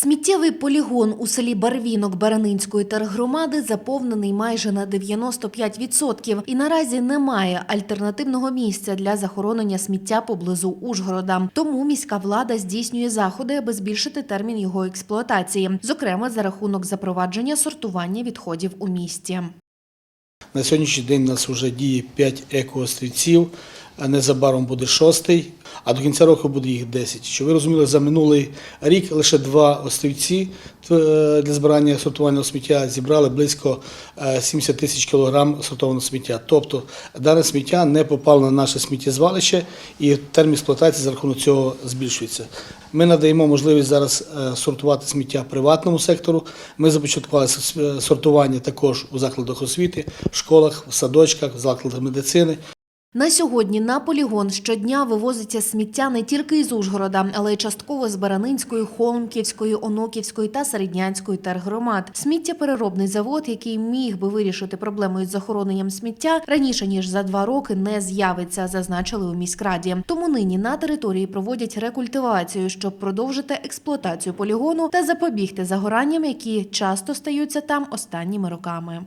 Сміттєвий полігон у селі Барвінок Баранинської тергромади заповнений майже на 95% і наразі немає альтернативного місця для захоронення сміття поблизу Ужгорода. Тому міська влада здійснює заходи, аби збільшити термін його експлуатації, зокрема за рахунок запровадження сортування відходів у місті. На сьогоднішній день у нас вже діє 5 екоострівців, незабаром буде шостий, а до кінця року буде їх 10. Щоб ви розуміли, за минулий рік лише два острівці е, для збирання сортувального сміття зібрали близько е, 70 тисяч кілограм сортованого сміття. Тобто дане сміття не попало на наше сміттєзвалище і термін експлуатації за рахунок цього збільшується. Ми надаємо можливість зараз е, сортувати сміття приватному сектору. Ми започаткували е, сортування також у закладах освіти, в школах, в садочках, в закладах медицини. На сьогодні на полігон щодня вивозиться сміття не тільки із Ужгорода, але й частково з Баранинської, Холмківської, Оноківської та Середнянської тергромад. Сміттєпереробний завод, який міг би вирішити проблему із захороненням сміття, раніше ніж за два роки не з'явиться, зазначили у міськраді. Тому нині на території проводять рекультивацію, щоб продовжити експлуатацію полігону та запобігти загоранням, які часто стаються там останніми роками.